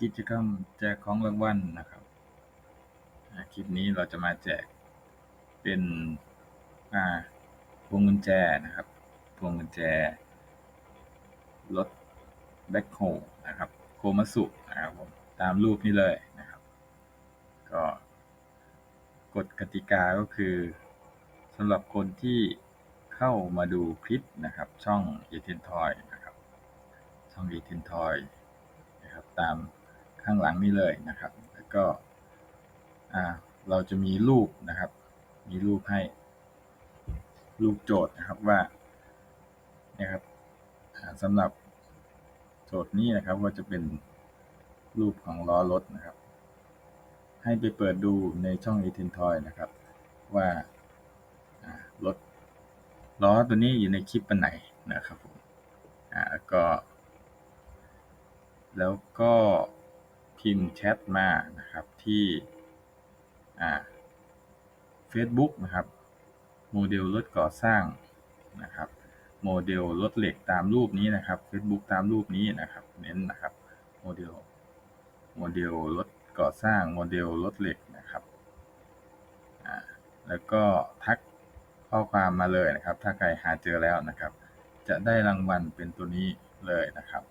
กิจกรรมแจกของรางวัลนะครับอ่าคลิปนี้เราจะมาแจกเป็นอ่าพวงกุญแจนะครับ พวงกุญแจรถแบ็คโฮนะครับ โคมัสุนะครับผมตามรูปนี้เลยนะครับ ก็กฎกติกาก็คือสำหรับคนที่เข้ามาดูคลิปนะครับ ช่องเอเทนทอยนะครับ ช่องเอเทนทอยนะครับตาม ข้างหลังนี้เลยนะครับ แล้วก็เราจะมีรูปนะครับ มีรูปให้รูปโจทย์นะครับว่านะครับสำหรับโจทย์นี้นะครับว่าจะเป็นรูปของล้อรถนะครับ ให้ไปเปิดดูในช่อง a 1 t o y นะครับ ว่ารถล้อตัวนี้อยู่ในคลิปอันไหนนะครับผมอ่าก็ แล้วก็ พิมพ์แชทมานะครับที่อ่า Facebook นะครับโมเดลรถก่อสร้างนะครับโมเดลรถเหล็กตามรูปนี้นะครับ Facebook ตามรูปนี้นะครับ เน้นนะครับโมเดลโมเดลรถก่อสร้างโมเดลรถเหล็กนะครับอ่าแล้วก็ทักข้อความมาเลยนะครับ ถ้าใครหาเจอแล้วนะครับ จะได้รางวัลเป็นตัวนี้เลยนะครับ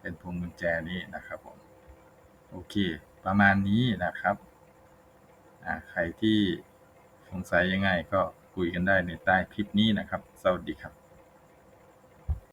เป็นพวงกุญแจนี้นะครับผม โอเค ประมาณนี้นะครับใครที่สงสัยยังไงก็คุยกันได้ในใต้คลิปนี้นะครับ สวัสดีครับ